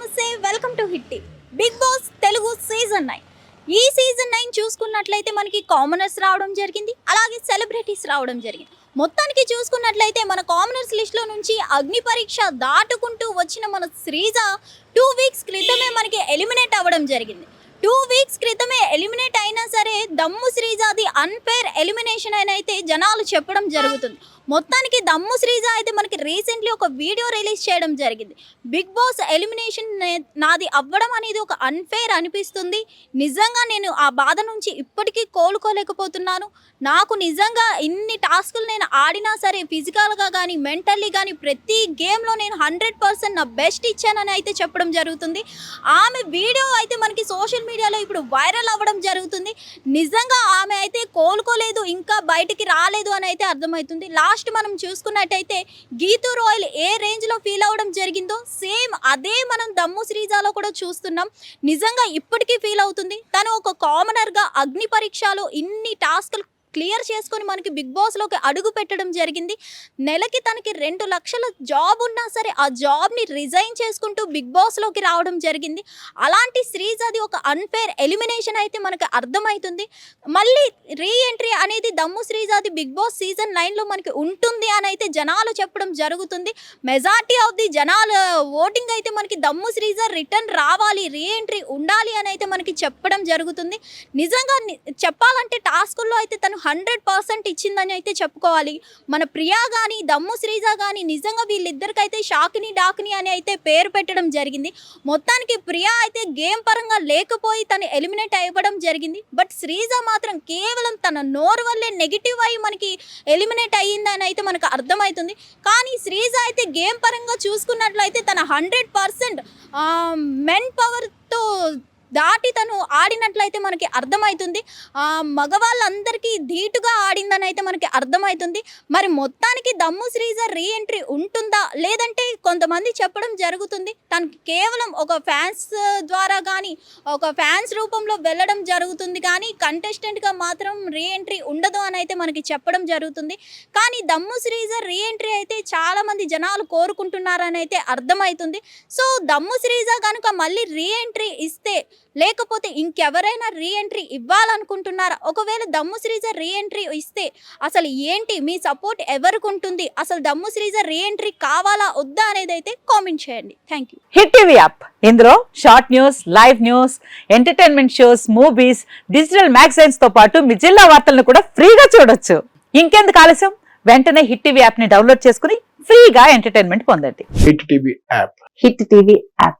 నమస్తే welcome to హిట్టి Bigg Boss Telugu season nine ఈ season nine చూసుకున్నట్లయితే మనకి కామనర్స్ రావడం జరిగింది అలాగే సెలబ్రిటీస్ రావడం జరిగింది. మొత్తానికి చూసుకున్నట్లయితే మన కామనర్స్ లిస్ట్లో నుంచి అగ్ని పరీక్ష దాటుకుంటూ వచ్చిన మన శ్రీజ టూ వీక్స్ క్రితమే మనకి ఎలిమినేట్ అవ్వడం జరిగింది. టూ వీక్స్ క్రితమే ఎలిమినేట్ అయినా సరే దమ్ము శ్రీజాది అన్ఫేర్ ఎలిమినేషన్ అని అయితే జనాలు చెప్పడం జరుగుతుంది. మొత్తానికి దమ్ము శ్రీజ అయితే మనకి రీసెంట్లీ ఒక వీడియో రిలీజ్ చేయడం జరిగింది. బిగ్ బాస్ ఎలిమినేషన్ నాది అవ్వడం అనేది ఒక అన్ఫేర్ అనిపిస్తుంది. నిజంగా నేను ఆ బాధ నుంచి ఇప్పటికీ కోలుకోలేకపోతున్నాను. నాకు నిజంగా ఇన్ని టాస్కులు నేను ఆడినా సరే ఫిజికల్గా కానీ మెంటల్లీ కానీ ప్రతి గేమ్లో నేను హండ్రెడ్ పర్సెంట్ నా బెస్ట్ ఇచ్చానని అయితే చెప్పడం జరుగుతుంది. ఆమె వీడియో అయితే మనకి సోషల్ మీడియాలో ఇప్పుడు వైరల్ అవ్వడం జరుగుతుంది. నిజంగా ఆమె అయితే కోలుకోలేదు ఇంకా బయటికి రాలేదు అని అయితే అర్థమవుతుంది. లాస్ట్ మనం చూసుకున్నట్టయితే గీతూ రాయల్ ఏ రేంజ్లో ఫీల్ అవ్వడం జరిగిందో సేమ్ అదే మనం దమ్ము శ్రీజాలో కూడా చూస్తున్నాం. నిజంగా ఇప్పటికీ ఫీల్ అవుతుంది. తను ఒక కామనర్గా అగ్ని పరీక్షలో ఇన్ని టాస్క్లు క్లియర్ చేసుకొని మనకి బిగ్ బాస్లోకి అడుగు పెట్టడం జరిగింది. నెలకి తనకి రెండు లక్షల జాబ్ ఉన్నా సరే ఆ జాబ్ని రిజైన్ చేసుకుంటూ బిగ్ బాస్లోకి రావడం జరిగింది. అలాంటి శ్రీజాది ఒక అన్ఫేర్ ఎలిమినేషన్ అయితే మనకి అర్థమవుతుంది మళ్ళీ రీ ఎంట్రీ అనేది దమ్ము శ్రీజాది బిగ్ బాస్ సీజన్ నైన్లో మనకి ఉంటుంది అని అయితే జనాలు చెప్పడం జరుగుతుంది. మెజార్టీ ఆఫ్ ది జనాల ఓటింగ్ అయితే మనకి దమ్ము శ్రీజ రిటర్న్ రావాలి రీ ఎంట్రీ ఉండాలి అని అయితే మనకి చెప్పడం జరుగుతుంది. నిజంగా చెప్పాలంటే టాస్కుల్లో అయితే తను హండ్రెడ్ పర్సెంట్ ఇచ్చిందని అయితే చెప్పుకోవాలి. మన ప్రియా కానీ దమ్ము శ్రీజ కానీ నిజంగా వీళ్ళిద్దరికైతే షాకిని డాకిని అని అయితే పేరు పెట్టడం జరిగింది. మొత్తానికి ప్రియా అయితే గేమ్ పరంగా లేకపోయి తను ఎలిమినేట్ అవ్వడం జరిగింది. బట్ శ్రీజ మాత్రం కేవలం తన నోరు వల్లే నెగిటివ్ అయ్యి మనకి ఎలిమినేట్ అయ్యిందని అయితే మనకు అర్థమవుతుంది. కానీ శ్రీజ అయితే గేమ్ పరంగా చూసుకున్నట్లయితే తన హండ్రెడ్ పర్సెంట్ మెన్ పవర్తో దాటి తను ఆడినట్లయితే మనకి అర్థమవుతుంది ఆ, మగవాళ్ళందరికీ ధీటుగా ఆడిందని అయితే మనకి అర్థమవుతుంది మరి మొత్తానికి దమ్ము శ్రీజ రీ ఎంట్రీ ఉంటుందా? లేదంటే కొంతమంది చెప్పడం జరుగుతుంది. తను కేవలం ఒక ఫ్యాన్స్ ద్వారా కానీ ఒక ఫ్యాన్స్ రూపంలో వెళ్ళడం జరుగుతుంది కానీ కంటెస్టెంట్గా మాత్రం రీ ఎంట్రీ ఉండదు అని అయితే మనకి చెప్పడం జరుగుతుంది. కానీ దమ్ము శ్రీజ రీ ఎంట్రీ అయితే చాలామంది జనాలు కోరుకుంటున్నారని అయితే అర్థమవుతుంది సో దమ్ము శ్రీజ కనుక మళ్ళీ రీ ఎంట్రీ ఇస్తే లేకపోతే ఇంకెవరైనా రీ ఎంట్రీ ఇవ్వాలనుకుంటున్నారా? ఒకవేళ దమ్ము శ్రీజ రీ ఎంట్రీ ఇస్తే అసలు ఏంటి? మీ సపోర్ట్ ఎవరికి ఉంటుంది? అసలు దమ్ము శ్రీజ రీ ఎంట్రీ కావాలా? వద్దా అనేది అయితే కామెంట్ చేయండి thank you Hit TV app ఇందులో short news live news entertainment shows movies digital మ్యాగజైన్స్తో పాటు మీ జిల్లా వార్తలను కూడా ఫ్రీగా చూడొచ్చు. ఇంకెందుకు ఆలస్యం? వెంటనే హిట్ టీవీ యాప్ని డౌన్లోడ్ చేసుకుని ఫ్రీగా ఎంటర్టైన్మెంట్ పొందండి. Hit TV app Hit TV app